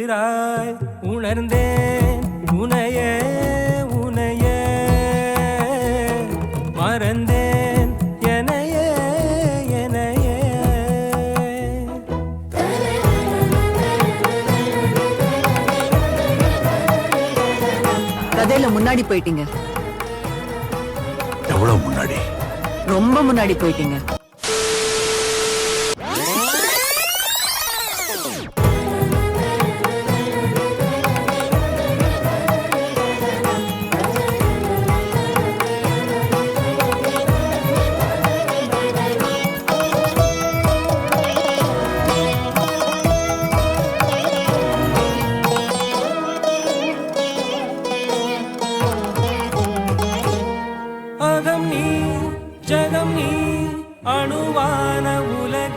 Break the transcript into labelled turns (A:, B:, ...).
A: இருக்கிறாய் உணர்ந்தேன் உனையே உனையே. மறந்தேன் எனையே எனையே
B: கதையில முன்னாடி போயிட்டீங்க.
C: எவ்வளவு முன்னாடி?
B: ரொம்ப முன்னாடி போயிட்டீங்க.